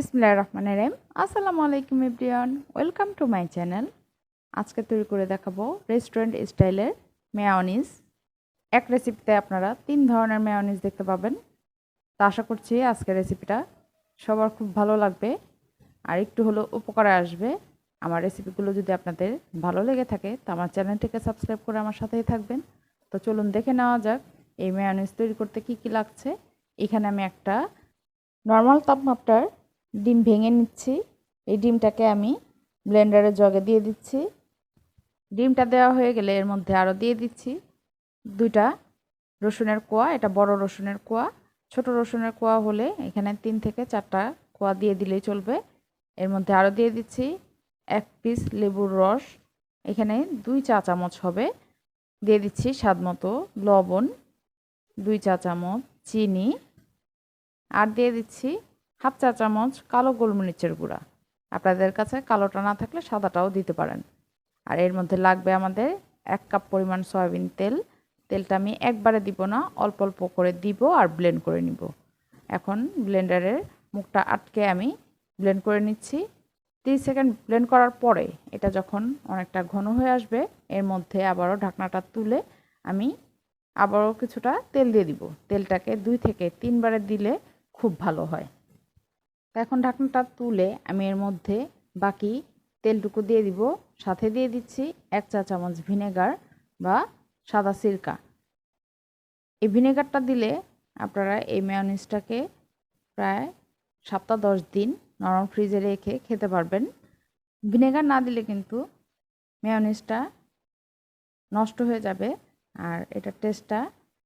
বিসমিল্লাহির রহমানির রহিম। আসসালামু আলাইকুম everyone, welcome to my channel. আজকে তৈরি করে দেখাবো রেস্টুরেন্ট স্টাইলের মেয়নিজ। এক রেসিপিতে আপনারা তিন ধরনের মেয়নিজ দেখতে পাবেন। তা আশা করছি আজকের রেসিপিটা সবার খুব ভালো লাগবে। আর একটু হলেও উপকারে আসবে। আমার রেসিপিগুলো যদি আপনাদের ভালো লেগে থাকে, তো আমার চ্যানেলটিকে সাবস্ক্রাইব করে আমার সাথেই থাকবেন। তো চলুন দেখে নেওয়া যাক এই মেয়নিজ তৈরি করতে কি কি লাগছে। এখানে আমি একটা নর্মাল তাপমাত্রার ডিম ভেঙে নিচ্ছি। এই ডিমটাকে আমি ব্লেন্ডারের জগে দিয়ে দিচ্ছি। ডিমটা দেওয়া হয়ে গেলে এর মধ্যে আরও দিয়ে দিচ্ছি দুইটা রসুনের কোয়া। এটা বড় রসুনের কোয়া। ছোট রসুনের কোয়া হলে এখানে তিন থেকে চারটা কোয়া দিয়ে দিলেই চলবে। এর মধ্যে আরও দিয়ে দিচ্ছি এক পিস লেবুর রস। এখানে দুই চা চামচ হবে। দিয়ে দিচ্ছি স্বাদ মতো লবণ, দুই চা চামচ চিনি। আর দিয়ে দিচ্ছি হাফ চা চামচ কালো গোলমরিচের গুঁড়া। আপনাদের কাছে কালোটা না থাকলে সাদাটাও দিতে পারেন। আর এর মধ্যে লাগবে আমাদের এক কাপ পরিমাণ সয়াবিন তেল। তেলটা আমি একবারে দিব না, অল্প অল্প করে দিব আর ব্লেন্ড করে নিব। এখন ব্লেন্ডারের মুখটা আটকে আমি ব্লেন্ড করে নিচ্ছি। তিরিশ সেকেন্ড ব্লেন্ড করার পরে এটা যখন অনেকটা ঘন হয়ে আসবে, এর মধ্যে আবারও ঢাকনাটা তুলে আমি আবারও কিছুটা তেল দিয়ে দিব। তেলটাকে দুই থেকে তিনবারে দিলে খুব ভালো হয়। এখন ঢাকনাটা তুলে আমি এর মধ্যে বাকি তেলটুকু দিয়ে দিব। সাথে দিয়ে দিচ্ছি এক চা চামচ ভিনেগার বা সাদা সিরকা। এই ভিনেগারটা দিলে আপনারা এই মেয়নিজটাকে প্রায় সপ্তাহ দশ দিন নরম ফ্রিজে রেখে খেতে পারবেন। ভিনেগার না দিলে কিন্তু মেয়নিজটা নষ্ট হয়ে যাবে আর এটার টেস্টটা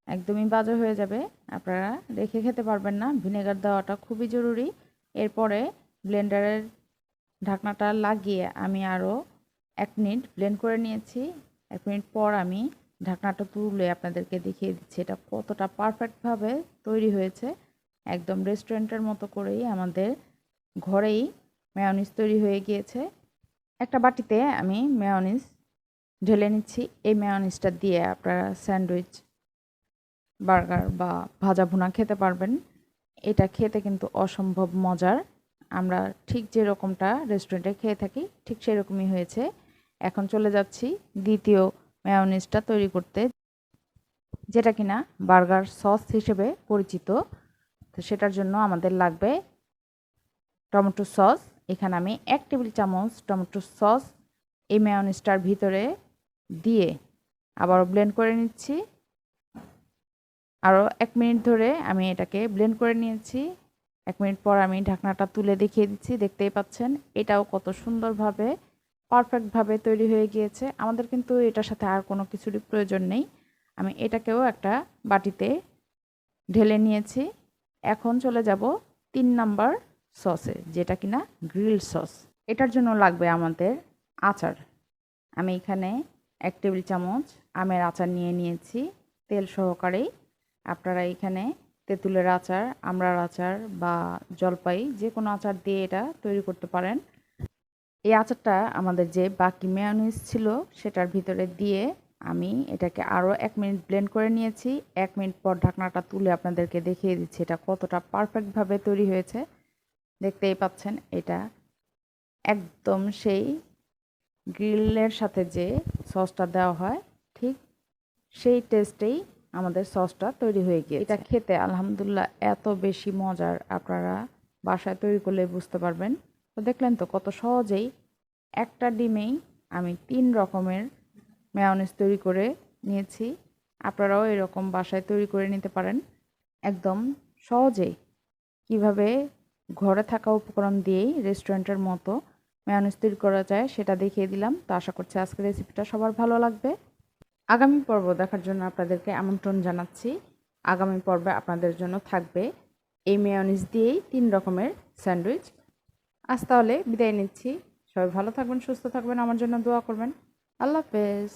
একদমই বাজে হয়ে যাবে। আপনারা রেখে খেতে পারবেন না। ভিনেগার দেওয়াটা খুবই জরুরি। এরপরে ব্লেন্ডারের ঢাকনাটা লাগিয়ে আমি আরও এক মিনিট ব্লেন্ড করে নিয়েছি। এক মিনিট পর আমি ঢাকনাটা তুলে আপনাদেরকে দেখিয়ে দিচ্ছি এটা কতটা পারফেক্টভাবে তৈরি হয়েছে। একদম রেস্টুরেন্টের মতো করেই আমাদের ঘরেই মেয়নিজ তৈরি হয়ে গিয়েছে। একটা বাটিতে আমি মেয়নিজ ঢেলে নিচ্ছি। এই মেয়নিজটা দিয়ে আপনারা স্যান্ডউইচ বার্গার বা ভাজা ভুনা খেতে পারবেন। এটা খেতে কিন্তু অসম্ভব মজার। আমরা ঠিক যেরকমটা রেস্টুরেন্টে খেয়ে থাকি, ঠিক সেরকমই হয়েছে। এখন চলে যাচ্ছি দ্বিতীয় মেয়নিজটা তৈরি করতে, যেটা কিনা বার্গার সস হিসেবে পরিচিত। তো সেটার জন্য আমাদের লাগবে টমেটো সস এখানে আমি এক টেবিল চামচ টমেটো সস এই মেয়নিজটার ভিতরে দিয়ে আবারও ব্লেন্ড করে নিচ্ছি। আরও এক মিনিট ধরে আমি এটাকে ব্লেন্ড করে নিয়েছি। এক মিনিট পর আমি ঢাকনাটা তুলে দেখিয়ে দিচ্ছি, দেখতেই পাচ্ছেন। এটাও কত সুন্দরভাবে পারফেক্টভাবে তৈরি হয়ে গিয়েছে। আমাদের কিন্তু এটার সাথে আর কোনো কিছুরই প্রয়োজন নেই। আমি এটাকেও একটা বাটিতে ঢেলে নিয়েছি। এখন চলে যাব তিন নাম্বার সসে, যেটা কিনা গ্রিল সস এটার জন্য লাগবে আমাদের আচার। আমি এখানে এক টেবিল চামচ আমের আচার নিয়ে নিয়েছি, তেল সহকারেই। আপনারা এখানে তেঁতুলের আচার, আমড়ার আচার বা জলপাই যে কোনো আচার দিয়ে এটা তৈরি করতে পারেন। এই আচারটা আমাদের যে বাকি মেয়নিজ ছিল সেটার ভিতরে দিয়ে আমি এটাকে আরও এক মিনিট ব্লেন্ড করে নিয়েছি। এক মিনিট পর ঢাকনাটা তুলে আপনাদেরকে দেখিয়ে দিচ্ছি এটা কতটা পারফেক্টভাবে তৈরি হয়েছে। দেখতেই পাচ্ছেন এটা একদম সেই গ্রিলের সাথে যে সসটা দেওয়া হয়, ঠিক সেই টেস্টেই আমাদের সসটা তৈরি হয়ে গিয়ে এটা খেতে আলহামদুলিল্লাহ এত বেশি মজার, আপনারা বাসায় তৈরি করলে বুঝতে পারবেন। তো দেখলেন তো কত সহজেই একটা ডিমেই আমি তিন রকমের মেয়নিজ তৈরি করে নিয়েছি। আপনারাও এরকম বাসায় তৈরি করে নিতে পারেন। একদম সহজেই কীভাবে ঘরে থাকা উপকরণ দিয়েই রেস্টুরেন্টের মতো মেয়নিজ তৈরি করা যায় সেটা দেখিয়ে দিলাম। তো আশা করছি আজকের রেসিপিটা সবার ভালো লাগবে। আগামী পর্ব দেখার জন্য আপনাদেরকে আমন্ত্রণ জানাচ্ছি। আগামী পর্বে আপনাদের জন্য থাকবে এই মেয়নিজ দিয়েই তিন রকমের স্যান্ডউইচ। আজ তাহলে বিদায় নিচ্ছি। সবাই ভালো থাকবেন, সুস্থ থাকবেন, আমার জন্য দোয়া করবেন। আল্লাহ হাফেজ।